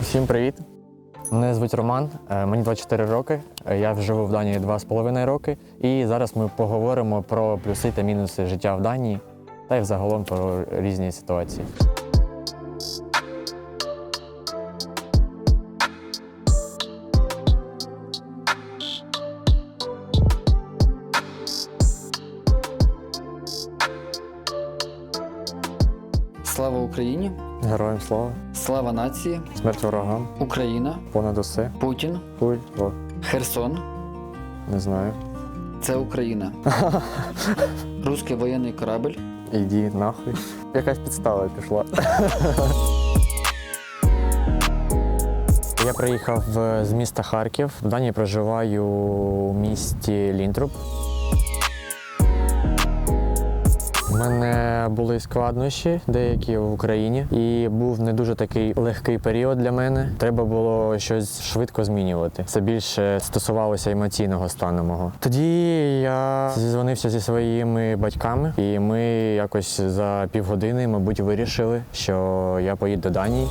Всім привіт! Мене звуть Роман, е, мені 24 роки. е, Я живу в Данії 2,5 роки. І зараз ми поговоримо про плюси та мінуси життя в Данії та й взагалом про різні ситуації. Слава Україні! Героям слава, Слава нації! смерть ворогам, Україна, понад усе. Путін, Хуй, Херсон не знаю. це Україна. Руський воєнний корабль. Іди нахуй. Якась підстава пішла. Я приїхав з міста Харків. В Данії проживаю у місті Лінтруп. Мене були складнощі деякі в Україні, і був не дуже такий легкий період для мене. Треба було щось швидко змінювати. Це більше стосувалося емоційного стану мого. Тоді я зізвонився зі своїми батьками, і ми якось за півгодини, мабуть, вирішили, що я поїду до Данії.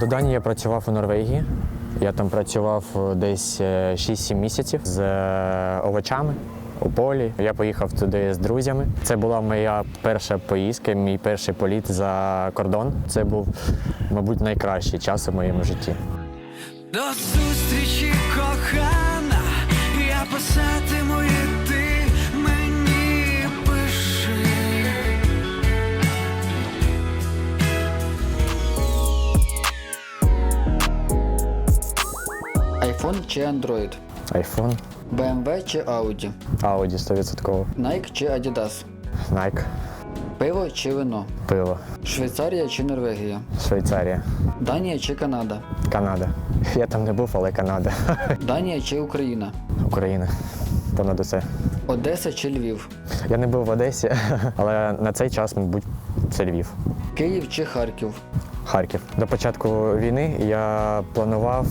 До Данії я працював у Норвегії. Я там працював десь е, 6-7 місяців з е, овочами у полі. Я поїхав туди з друзями. Це була моя перша поїздка, мій перший політ за кордон. Це був, мабуть, найкращий час у моєму житті. До зустрічі, кохана, я писатиму і ти мені пиши. iPhone чи Android? iPhone, BMW чи Audi? Audi 100%, Nike чи Adidas? Nike, Пиво чи вино? пиво, Швейцарія чи Норвегія? Швейцарія, Данія чи Канада? Канада. Я там не був, але Канада. Данія чи Україна? Україна. Понад усе. Одеса чи Львів? Я не був в Одесі, але на цей час, мабуть, це Львів. Київ чи Харків? Харків. До початку війни я планував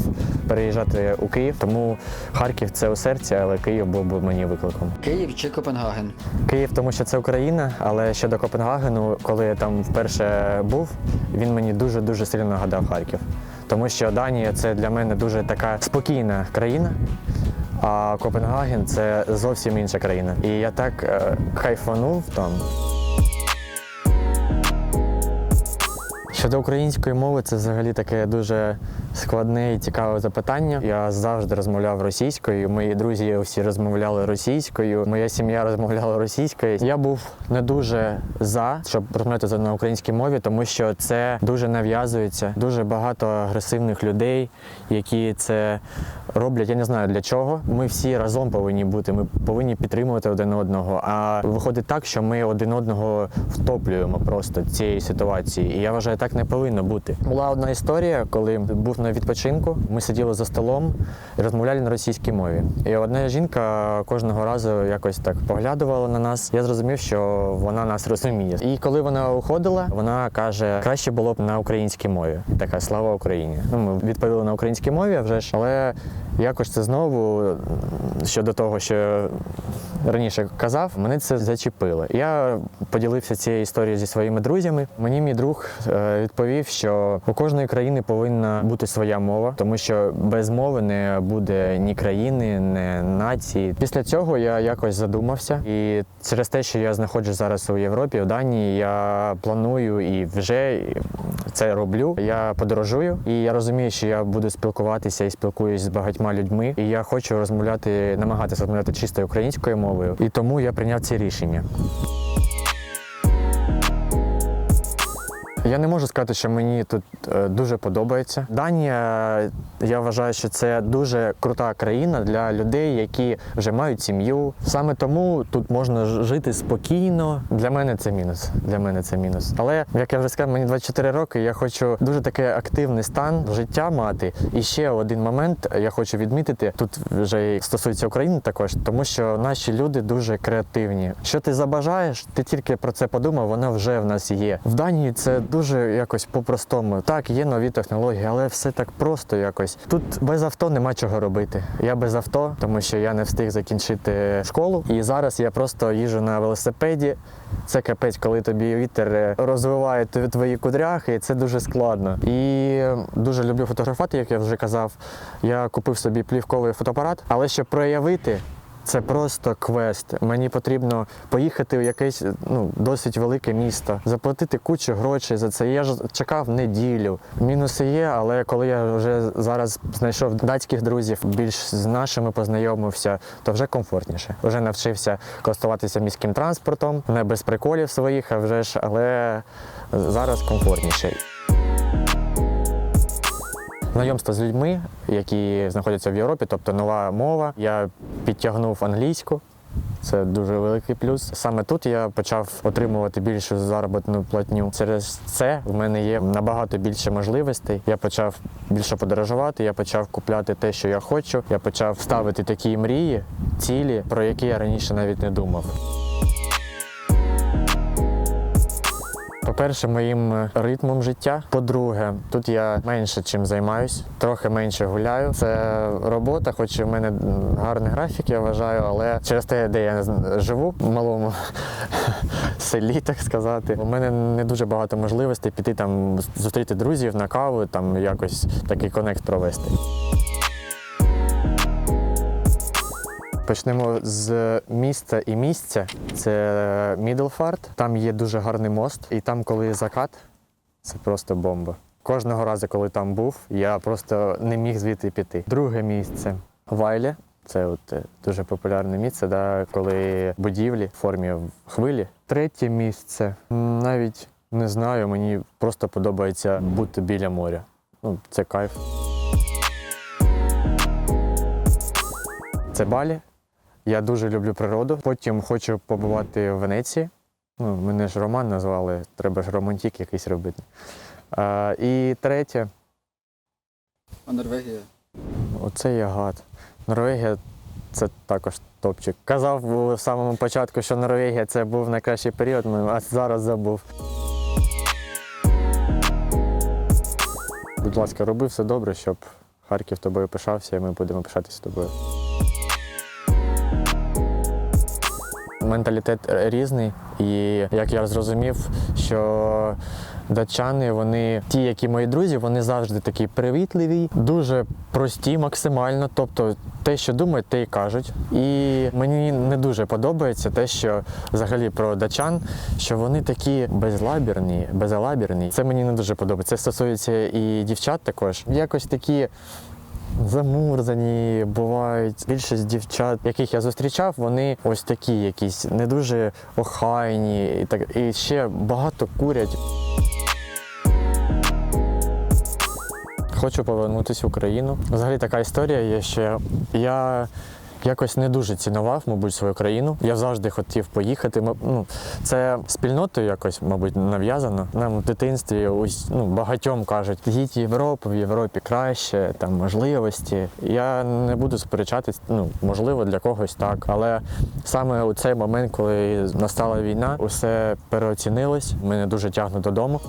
переїжджати у Київ, тому Харків це у серці, але Київ був би мені викликом. Київ чи Копенгаген? Київ, тому що це Україна, але щодо Копенгагену, коли я там вперше був, він мені дуже дуже сильно нагадав Харків. Тому що Данія це для мене дуже така спокійна країна. А Копенгаген це зовсім інша країна. І я так е, кайфанув там. Щодо української мови, це взагалі таке дуже складне і цікаве запитання. Я завжди розмовляв російською. Мої друзі всі розмовляли російською. Моя сім'я розмовляла російською. Я був не дуже за, щоб розмовляти на українській мові, тому що це дуже нав'язується. Дуже багато агресивних людей, які це роблять. Я не знаю для чого. Ми всі разом повинні бути. Ми повинні підтримувати один одного. А виходить так, що ми один одного втоплюємо просто цієї ситуації. І я вважаю, так не повинно бути. Була одна історія, коли був на відпочинку. Ми сиділи за столом і розмовляли на російській мові. І одна жінка кожного разу якось так поглядувала на нас. Я зрозумів, що вона нас розуміє. І коли вона уходила, вона каже: краще було б на українській мові. Така слава Україні. Ну, ми відповіли на українській мові, а вже ж, але якось це знову щодо того, що раніше казав, мене це зачепило. Я поділився цією історією зі своїми друзями. Мені мій друг е, відповів, що у кожної країни повинна бути своя мова, тому що без мови не буде ні країни, ні нації. Після цього я якось задумався, і через те, що я знаходжусь зараз у Європі, в Данії, я планую і вже це роблю. Я подорожую, і я розумію, що я буду спілкуватися і спілкуюсь з багатьма людьми. І я хочу розмовляти, намагатися розмовляти чисто українською мовою. І тому я прийняв це рішення. Я не можу сказати, що мені тут е, дуже подобається. Данія, я вважаю, що це дуже крута країна для людей, які вже мають сім'ю. Саме тому тут можна жити спокійно. Для мене це мінус. Для мене це мінус. Але як я вже сказав, мені 24 роки. Я хочу дуже такий активний стан життя мати. І ще один момент я хочу відмітити. Тут вже стосується України також, тому що наші люди дуже креативні. Що ти забажаєш, ти тільки про це подумав, воно вже в нас є. В Данії це дуже дуже якось по-простому. Так, є нові технології, але все так просто якось. Тут без авто нема чого робити. Я без авто, тому що я не встиг закінчити школу. І зараз я просто їжджу на велосипеді. Це капець, коли тобі вітер е, розвиває твої кудряхи, і це дуже складно. І дуже люблю фотографувати, як я вже казав. Я купив собі плівковий фотоапарат, але щоб проявити. Це просто квест. Мені потрібно поїхати в якесь ну, досить велике місто, заплатити кучу грошей за це. Я ж чекав неділю. Мінуси є, але коли я вже зараз знайшов датських друзів, більш з нашими познайомився, то вже комфортніше. Вже навчився користуватися міським транспортом, не без приколів своїх, а вже ж, але зараз комфортніше. Знайомство з людьми, які знаходяться в Європі, тобто нова мова. Я підтягнув англійську. Це дуже великий плюс. Саме тут я почав отримувати більшу заробітну платню. Через це в мене є набагато більше можливостей. Я почав більше подорожувати, я почав купляти те, що я хочу. Я почав ставити такі мрії, цілі, про які я раніше навіть не думав. По-перше, моїм ритмом життя. По-друге, тут я менше чим займаюсь, трохи менше гуляю. Це робота, хоч і в мене гарний графік, я вважаю, але через те, де я живу, в малому селі, так сказати, у мене не дуже багато можливостей піти там зустріти друзів на каву, там якось такий конект провести. Почнемо з міста і місця. Це Мідлфарт. Там є дуже гарний мост, і там, коли закат, це просто бомба. Кожного разу, коли там був, я просто не міг звідти піти. Друге місце Вайлі. Це от е, дуже популярне місце, да, коли будівлі в формі хвилі. Третє місце навіть не знаю, мені просто подобається бути біля моря. Ну, це кайф. Це Балі. Я дуже люблю природу. Потім хочу побувати в Венеції. Ну, мене ж Роман назвали, треба ж романтик якийсь робити. А, і третє, А Норвегія? оце я гад. Норвегія це також топчик. Казав у самому початку, що Норвегія це був найкращий період, а зараз забув. Будь ласка, роби все добре, щоб Харків тобою пишався, і ми будемо пишатися тобою. Менталітет різний, і як я зрозумів, що датчани, вони ті, які мої друзі, вони завжди такі привітливі, дуже прості максимально. Тобто те, що думають, те й кажуть. І мені не дуже подобається те, що взагалі про датчан, що вони такі безлабірні, безалабірні. Це мені не дуже подобається. Це стосується і дівчат також. Якось такі замурзані бувають. Більшість дівчат, яких я зустрічав, вони ось такі якісь не дуже охайні, і так і ще багато курять. Хочу повернутися в Україну. Взагалі така історія є, що я якось не дуже цінував, мабуть, свою країну. Я завжди хотів поїхати. Ну, це спільнотою якось, мабуть, нав'язано. Нам в дитинстві ось, ну, багатьом кажуть, їдь в Європу, в Європі краще, там можливості. Я не буду сперечатись, ну, можливо, для когось так. Але саме у цей момент, коли настала війна, усе переоцінилось. Мене дуже тягне додому.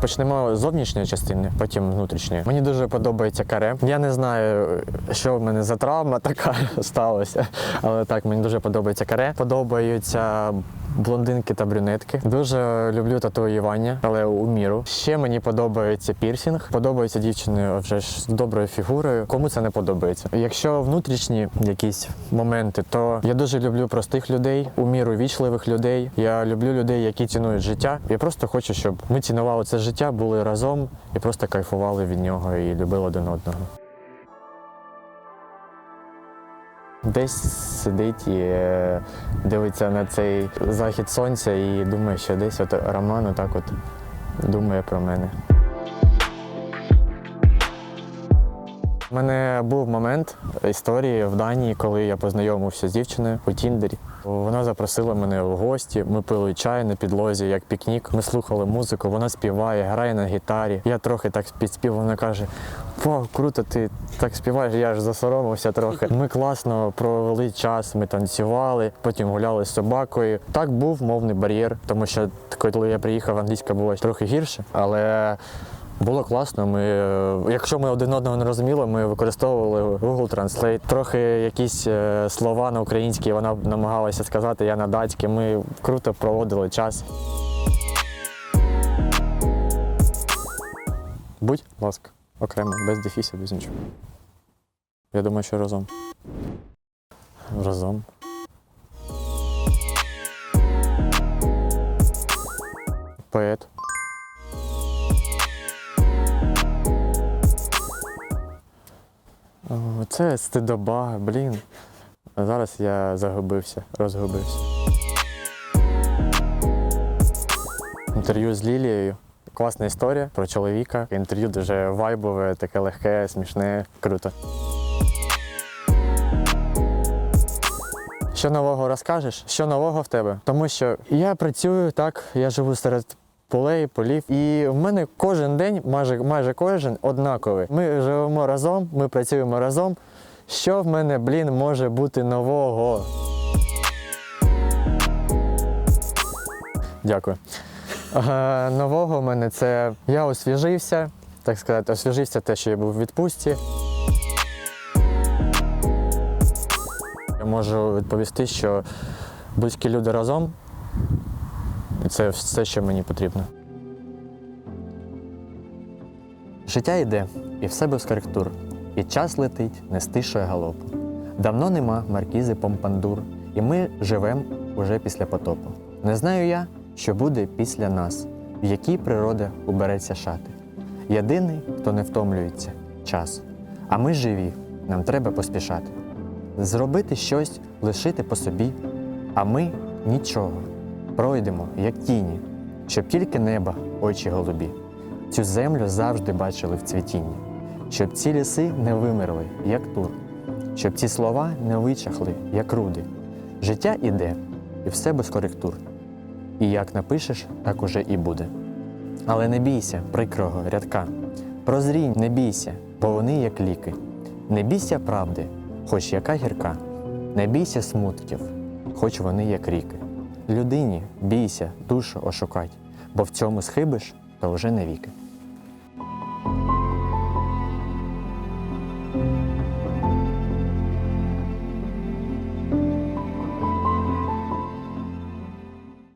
Почнемо з зовнішньої частини, потім внутрішньої. Мені дуже подобається каре. Я не знаю, що в мене за травма така сталася, але так, мені дуже подобається каре. Подобаються блондинки та брюнетки. Дуже люблю татуювання, але у міру. Ще мені подобається пірсінг. Подобаються дівчини вже ж з доброю фігурою. Кому це не подобається? Якщо внутрішні якісь моменти, то я дуже люблю простих людей, у міру вічливих людей. Я люблю людей, які цінують життя. Я просто хочу, щоб ми цінували це життя, були разом і просто кайфували від нього і любили один одного. Десь сидить і е, дивиться на цей захід сонця і думає, що десь от Роман отак от думає про мене. У мене був момент історії в Данії, коли я познайомився з дівчиною у Тіндері. Вона запросила мене в гості. Ми пили чай на підлозі, як пікнік. Ми слухали музику, вона співає, грає на гітарі. Я трохи так підспів, вона каже: Вау, круто, ти так співаєш, я аж засоромився трохи. Ми класно провели час, ми танцювали, потім гуляли з собакою. Так був мовний бар'єр, тому що коли я приїхав, англійська була трохи гірше, але було класно. Ми, е, якщо ми один одного не розуміли, ми використовували Google Translate. Трохи якісь е, слова на українській вона намагалася сказати, я на датській. Ми круто проводили час. Будь ласка, окремо, без дефісів, без нічого. Я думаю, що разом. Разом. Поет. Це стидоба, блін. Зараз я загубився, розгубився. Інтерв'ю з Лілією. Класна історія про чоловіка. Інтерв'ю дуже вайбове, таке легке, смішне, круто. Що нового розкажеш? Що нового в тебе? Тому що я працюю так, я живу серед полей, полів, і в мене кожен день, майже, майже кожен однаковий. Ми живемо разом, ми працюємо разом. Що в мене, блін, може бути нового? Дякую. Е, нового в мене це я освіжився, так сказати, освіжився те, що я був у відпустці. Я можу відповісти, що близькі люди разом це все, що мені потрібно. Життя йде, і все без коректур. І час летить, не стишує галопу. Давно нема маркізи Помпандур, і ми живем уже після потопу. Не знаю я, що буде після нас, в якій природа убереться шати. Єдиний, хто не втомлюється час. А ми живі, нам треба поспішати. Зробити щось, лишити по собі, а ми нічого. Пройдемо, як тіні, щоб тільки неба, очі голубі. Цю землю завжди бачили в цвітінні, щоб ці ліси не вимерли, як тур, щоб ці слова не вичахли, як руди. Життя іде, і все без коректур. І як напишеш, так уже і буде. Але не бійся прикрого рядка. Прозрінь, не бійся, бо вони як ліки. Не бійся правди, хоч яка гірка. Не бійся смутків, хоч вони як ріки. Людині бійся, душу ошукать, бо в цьому схибиш, то вже навіки.